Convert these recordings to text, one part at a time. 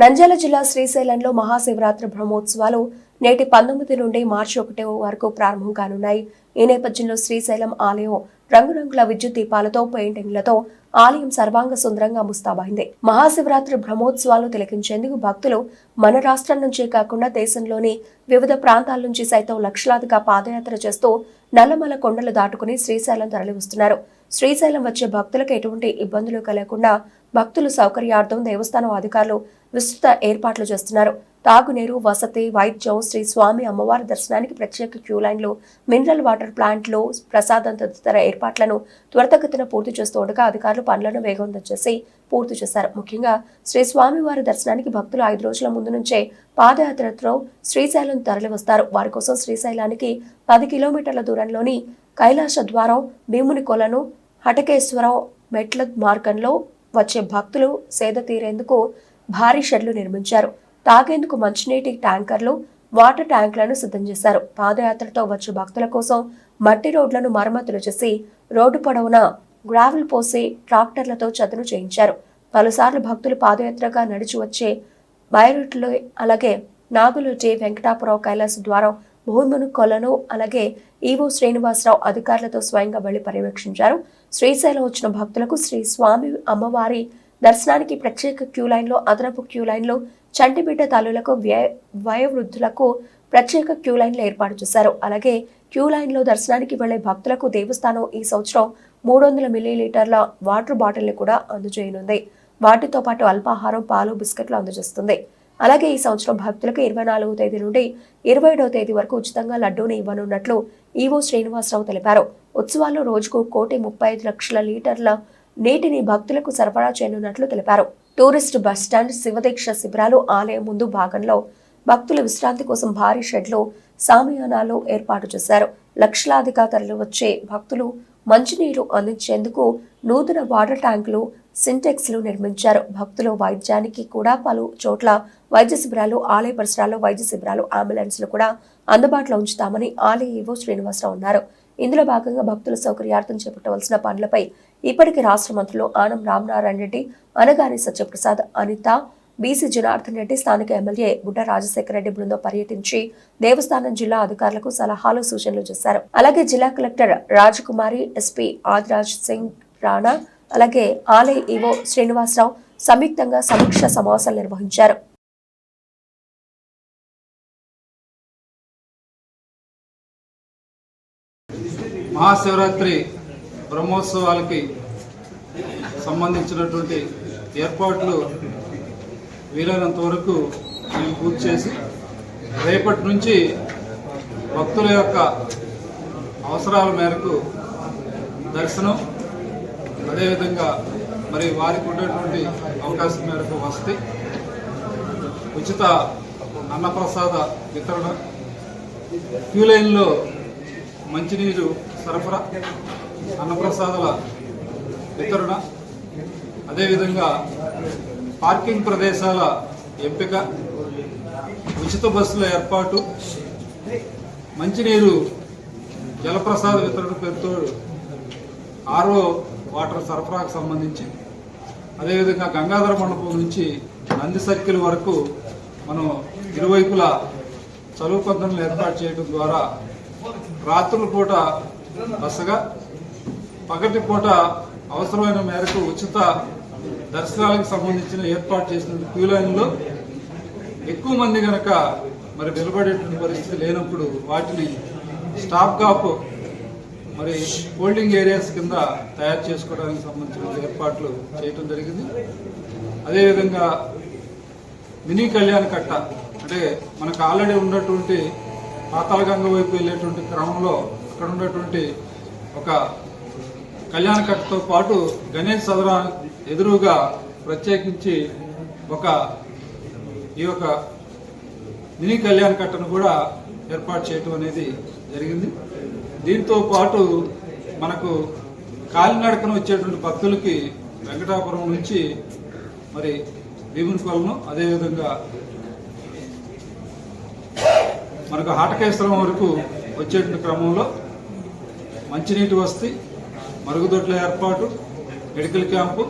నంద్యాల జిల్లా శ్రీశైలంలో మహాశివరాత్రి బ్రహ్మోత్సవాలు నేటి పంతొమ్మిది నుండి మార్చి ఒకటో వరకు ప్రారంభం కానున్నాయి. ఈ నేపథ్యంలో శ్రీశైలం ఆలయం రంగురంగుల విద్యుత్ దీపాలతో పెయింటింగ్లతో ఆలయం సర్వాంగ సుందరంగా ముస్తాబైంది. మహాశివరాత్రి బ్రహ్మోత్సవాలు తిలకించేందుకు భక్తులు మన రాష్ట్రం నుంచే కాకుండా దేశంలోని వివిధ ప్రాంతాల నుంచి సైతం లక్షలాదిగా పాదయాత్ర చేస్తూ నల్లమల కొండలు దాటుకుని శ్రీశైలం తరలివస్తున్నారు. శ్రీశైలం వచ్చే భక్తులకు ఎటువంటి ఇబ్బందులు కలగకుండా భక్తుల సౌకర్యార్థం దేవస్థానం అధికారులు విస్తృత ఏర్పాట్లు చేస్తున్నారు. తాగునీరు వసతి వైద్యం శ్రీ స్వామి అమ్మవారి దర్శనానికి ప్రత్యేక క్యూ లైన్లు మినరల్ వాటర్ ప్లాంట్లు ప్రసాదం తదితర ఏర్పాట్లను త్వరితగతిన పూర్తి చేస్తూ ఉండగా అధికారులు పనులను వేగవంతం చేసి పూర్తి చేశారు. ముఖ్యంగా శ్రీ స్వామివారి దర్శనానికి భక్తులు ఐదు రోజుల ముందు నుంచే పాదయాత్రతో శ్రీశైలం తరలివస్తారు. వారి కోసం శ్రీశైలానికి పది కిలోమీటర్ల దూరంలోని కైలాస ద్వారం భీముని కొలను హటకేశ్వరం మెట్ల మార్గంలో వచ్చే భక్తులు సేద తీరేందుకు భారీ షెడ్లు నిర్మించారు. తాగేందుకు మంచినీటి ట్యాంకర్లు వాటర్ ట్యాంకులను సిద్ధం చేశారు. పాదయాత్రతో వచ్చే భక్తుల కోసం మట్టి రోడ్లను మరమ్మతులు చేసి రోడ్డు పొడవునా గ్రావెల్ పోసి ట్రాక్టర్లతో చదును చేయించారు. పలుసార్లు భక్తులు పాదయాత్రగా నడిచి వచ్చే బైరుట్లు అలాగే నాగులుటి వెంకటాపురావు కైలాస ద్వారం భూమును కొలను అలాగే ఈవో శ్రీనివాసరావు అధికారులతో స్వయంగా వెళ్ళి పర్యవేక్షించారు. శ్రీశైలం వచ్చిన భక్తులకు శ్రీ స్వామి అమ్మవారి దర్శనానికి ప్రత్యేక క్యూ లైన్లో అదనపు క్యూ లైన్లు చంటిబిడ్డ తల్లులకు వ్యయ వయోవృద్ధులకు ప్రత్యేక క్యూ లైన్లు ఏర్పాటు చేశారు. అలాగే క్యూ లైన్లో దర్శనానికి వెళ్ళే భక్తులకు దేవస్థానం ఈ సంవత్సరం మూడు వందల మిల్లీలీటర్ల వాటర్ బాటిల్ని కూడా అందజేయనుంది. వాటితో పాటు అల్పాహారం పాలు బిస్కెట్లు అందజేస్తుంది. అలాగే ఈ సంవత్సరం భక్తులకు ఇరవై నాలుగో తేదీ నుండి ఇరవై ఏడవ తేదీ వరకు ఉచితంగా లడ్డూని ఇవ్వనున్నట్లు ఈవో శ్రీనివాసరావు తెలిపారు. ఉత్సవాల్లో రోజుకు కోటి ముప్పై ఐదు లక్షల లీటర్ల నీటిని భక్తులకు సరఫరా చేయనున్నట్లు తెలిపారు. టూరిస్ట్ బస్టాండ్ శివదీక్ష శిబిరాలు ఆలయం ముందు భాగంలో భక్తుల విశ్రాంతి కోసం భారీ షెడ్లు సామయానాలు ఏర్పాటు చేశారు. లక్షలాదిగా తరలివచ్చే భక్తులు మంచినీరు అందించేందుకు నూతన వాటర్ ట్యాంకులు సింటెక్స్లు నిర్మించారు. భక్తులు వైద్యానికి కూడా పలు చోట్ల వైద్య శిబిరాలు ఆలయ పరిసరాల్లో వైద్య శిబిరాలు అంబులెన్స్లు కూడా అందుబాటులో ఉంచుతామని ఆలయ ఈవో శ్రీనివాసరావు అన్నారు. ఇందులో భాగంగా భక్తుల సౌకర్యార్థం చేపట్టవలసిన పనులపై ఇప్పటికే రాష్ట్ర మంత్రులు ఆనం రామనారాయణ రెడ్డి అనగాని సత్యప్రసాద్ అనిత బీసీ జనార్దన్ రెడ్డి స్థానిక ఎమ్మెల్యే బుడ్డ రాజశేఖర రెడ్డి బృందం పర్యటించి దేవస్థానం జిల్లా అధికారులకు సలహాలు సూచనలు చేశారు. అలాగే జిల్లా కలెక్టర్ రాజకుమారి ఎస్పీ ఆదిరాజ్ సింగ్ రాణా అలాగే ఆలయ ఈవో శ్రీనివాసరావు సంయుక్తంగా సమీక్ష సమావేశాలు నిర్వహించారు. మహాశివరాత్రి బ్రహ్మోత్సవాలకి సంబంధించినటువంటి ఏర్పాట్లు వీలైనంత వరకు మేము పూర్తి చేసి రేపటి నుంచి భక్తుల యొక్క అవసరాల మేరకు దర్శనం అదేవిధంగా మరి వారికి ఉండేటువంటి అవకాశం మేరకు వసతి ఉచిత అన్నప్రసాద వితరణ క్యూ లైన్లో మంచినీరు సరఫరా అన్నప్రసాదాల వితరణ అదేవిధంగా పార్కింగ్ ప్రదేశాల ఎంపిక ఉచిత బస్సుల ఏర్పాటు మంచినీరు జలప్రసాద వితరణ పేరుతో ఆర్ఓ వాటర్ సరఫరాకు సంబంధించి అదేవిధంగా గంగాధర మండపం నుంచి నంది సర్కిల్ వరకు మనం ఇరువైపులా చదువు పద్ధతులను ఏర్పాటు చేయడం ద్వారా రాత్రుల పూట బసగా పగటి పూట అవసరమైన మేరకు ఉచిత దర్శనాలకు సంబంధించిన ఏర్పాటు చేసిన క్యూ లైన్లో ఎక్కువ మంది కనుక మరి నిలబడేటువంటి పరిస్థితి లేనప్పుడు వాటిని స్టాప్ కాప్ మరి హోల్డింగ్ ఏరియాస్ కింద తయారు చేసుకోవడానికి సంబంధించిన ఏర్పాట్లు చేయటం జరిగింది. అదేవిధంగా మినీ కళ్యాణ కట్ట అంటే మనకు ఆల్రెడీ ఉన్నటువంటి పాతాళగంగ వైపు వెళ్ళేటువంటి క్రమంలో అక్కడ ఉన్నటువంటి ఒక కళ్యాణ కట్టతో పాటు గణేష్ సదరా ఎదురుగా ప్రత్యేకించి ఒక ఈ యొక్క మినీ కళ్యాణ కట్టను కూడా ఏర్పాటు చేయటం అనేది జరిగింది. దీంతో పాటు మనకు కాలినడకన వచ్చేటువంటి భక్తులకి వెంకటాపురం నుంచి మరి భీముని కొలను అదేవిధంగా మనకు హాటకేశ్వరం వరకు వచ్చే క్రమంలో మంచినీటి వసతి మరుగుదొడ్ల ఏర్పాటు మెడికల్ క్యాంపు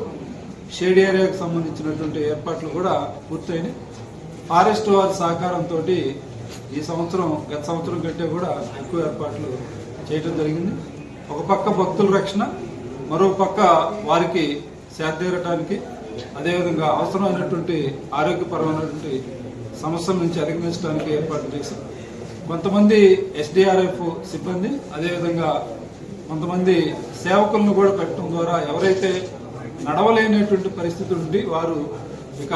షేడ్ ఏరియాకు సంబంధించినటువంటి ఏర్పాట్లు కూడా పూర్తయినాయి. ఫారెస్ట్ వారి సహకారంతో ఈ సంవత్సరం గత సంవత్సరం కంటే కూడా ఎక్కువ ఏర్పాట్లు చేయడం జరిగింది. ఒక పక్క భక్తుల రక్షణ మరో పక్క వారికి సేదేరటానికి అదేవిధంగా అవసరమైనటువంటి ఆరోగ్యపరమైనటువంటి సమస్యల నుంచి అధిగమించడానికి ఏర్పాటు చేశారు. కొంతమంది ఎస్డిఆర్ఎఫ్ సిబ్బంది అదేవిధంగా కొంతమంది సేవకులను కూడా పెట్టడం ద్వారా ఎవరైతే నడవలేనటువంటి పరిస్థితి ఉండి వారు ఇక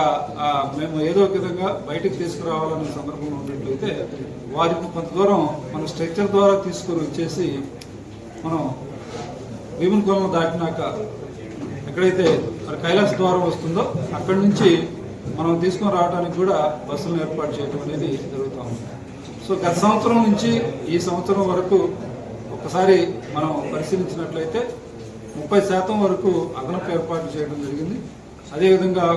మేము ఏదో ఒక విధంగా బయటకు తీసుకురావాలనే సందర్భంలో ఉన్నట్లయితే వారికి కొంత దూరం మన స్ట్రక్చర్ ద్వారా తీసుకొని వచ్చేసి మనం భీముని కొలను దాటినాక ఎక్కడైతే మరి కైలాస ద్వారం వస్తుందో అక్కడి నుంచి మనం తీసుకొని రావడానికి కూడా బస్సులను ఏర్పాటు చేయడం అనేది జరుగుతూ ఉంది. సో గత సంవత్సరం నుంచి ఈ సంవత్సరం వరకు ఒకసారి మనం పరిశీలించినట్లయితే ముప్పై శాతం వరకు అదనపు ఏర్పాట్లు చేయడం జరిగింది. అదేవిధంగా